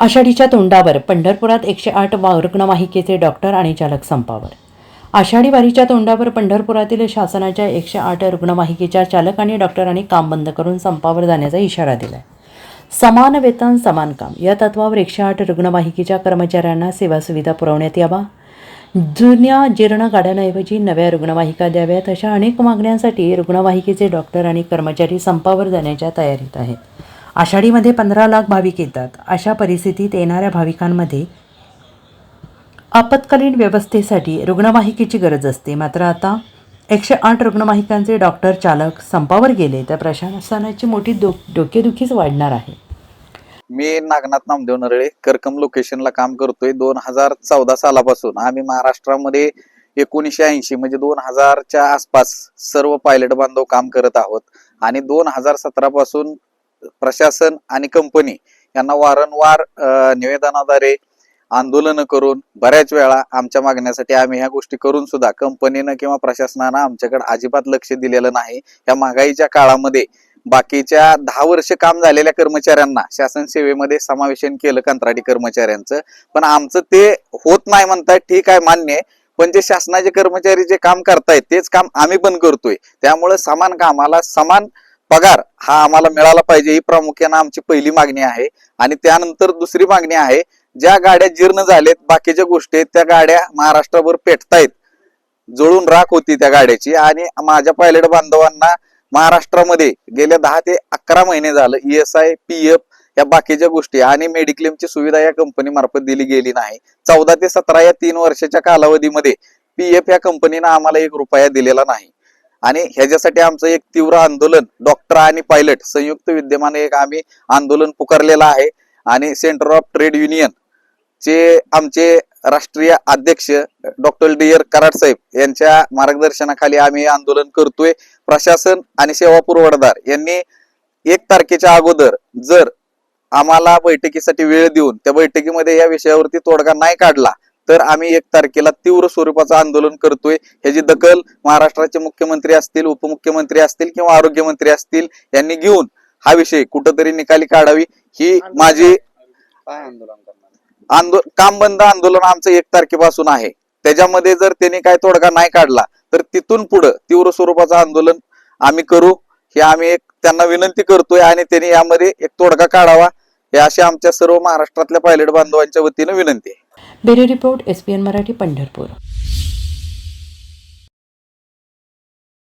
आषाढीच्या तोंडावर पंढरपुरात एकशे आठ वा- रुग्णवाहिकेचे डॉक्टर आणि चालक संपावर. आषाढी वारीच्या तोंडावर पंढरपुरातील शासनाच्या एकशे आठ रुग्णवाहिकेच्या चालक आणि डॉक्टरांनी काम बंद करून संपावर जाण्याचा इशारा दिलाय. समान वेतन समान काम. या तत्वावर एकशे आठ रुग्णवाहिकेच्या कर्मचाऱ्यांना सेवा सुविधा पुरवण्यात यावा. जुन्या जीर्ण गाड्यांऐवजी नव्या रुग्णवाहिका द्याव्यात अशा अनेक मागण्यांसाठी रुग्णवाहिकेचे डॉक्टर आणि कर्मचारी संपावर जाण्याच्या तयारीत आहेत. आषाढीमध्ये पंधरा लाख भाविक येतात. अशा परिस्थितीत येणाऱ्या भाविकांमध्ये आपत्कालीन व्यवस्थेसाठी रुग्णवाहिकेची गरज असते. मात्र आता एकशे आठ रुग्णवाहिकांचे डॉक्टर चालक संपावर गेले तर प्रशासनाची मोठी डो डोकेदुखीच वाढणार आहे. मी नागनाथ नामदेव नरळे करकम लोकेशनला काम करतोय. दोन हजार चौदा सालापासून आम्ही महाराष्ट्रामध्ये एकोणीसशे ऐंशी म्हणजे दोन हजारच्या आसपास सर्व पायलट बांधव काम करत आहोत. आणि दोन हजार सतरा पासून प्रशासन आणि कंपनी यांना वारंवार निवेदनाद्वारे आंदोलन करून बऱ्याच वेळा आमच्या मागण्यासाठी आम्ही ह्या गोष्टी करून सुद्धा कंपनीनं किंवा प्रशासनानं आमच्याकडे अजिबात लक्ष दिलेलं नाही. या महागाईच्या काळामध्ये बाकीच्या दहा वर्ष काम झालेल्या कर्मचाऱ्यांना शासन सेवेमध्ये समावेशन केलं कंत्राटी कर्मचाऱ्यांचं. पण आमचं ते होत नाही म्हणताय ठीक आहे मान्य पण जे शासनाचे कर्मचारी जे काम करतायत तेच काम आम्ही पण करतोय. त्यामुळे समान कामाला समान पगार हा आम्हाला मिळाला पाहिजे ही प्रामुख्यानं आमची पहिली मागणी आहे. आणि त्यानंतर दुसरी मागणी आहे ज्या गाड्या जीर्ण झालेत बाकीच्या गोष्टी आहेत त्या गाड्या महाराष्ट्रभर पेटतायत. जळून राख होती त्या गाड्याची. आणि माझ्या पायलट बांधवांना महाराष्ट्रामध्ये गेल्या दहा ते अकरा महिने झालं E S I P F या बाकीच्या गोष्टी आणि मेडिक्लेमची सुविधा या कंपनी मार्फत दिली गेली नाही. चौदा ते सतरा या तीन वर्षाच्या कालावधीमध्ये पी एफ या कंपनीनं आम्हाला एक रुपया दिलेला नाही. आणि ह्याच्यासाठी आमचं एक तीव्र आंदोलन डॉक्टर आणि पायलट संयुक्त विद्यमाने एक आम्ही आंदोलन पुकारलेलं आहे. आणि सेंटर ऑफ ट्रेड युनियन चे आमचे राष्ट्रीय अध्यक्ष डॉक्टर डी आर कराड साहेब यांच्या मार्गदर्शनाखाली आम्ही आंदोलन करतोय. प्रशासन आणि सेवा पुरवठादार यांनी एक तारखेच्या अगोदर जर आम्हाला बैठकीसाठी वेळ देऊन त्या बैठकीमध्ये या विषयावरती तोडगा नाही काढला तर आम्ही एक तारखेला तीव्र स्वरूपाचं आंदोलन करतोय. ह्याची दखल महाराष्ट्राचे मुख्यमंत्री असतील उपमुख्यमंत्री असतील किंवा आरोग्यमंत्री असतील यांनी घेऊन हा विषय कुठंतरी निकाली काढावी. ही माझी आंदोलन काम बंद आंदोलन आमचं एक तारखेपासून आहे. त्याच्यामध्ये जर त्यांनी काय तोडगा नाही काढला तर तिथून पुढं तीव्र स्वरूपाचं आंदोलन आम्ही करू. हे आम्ही एक त्यांना विनंती करतोय आणि त्यांनी यामध्ये एक तोडगा काढावा. हे अशी आमच्या सर्व महाराष्ट्रातल्या पायलट बांधवांच्या वतीनं विनंती आहे. Bureau report S P N Marathi Pandharpur.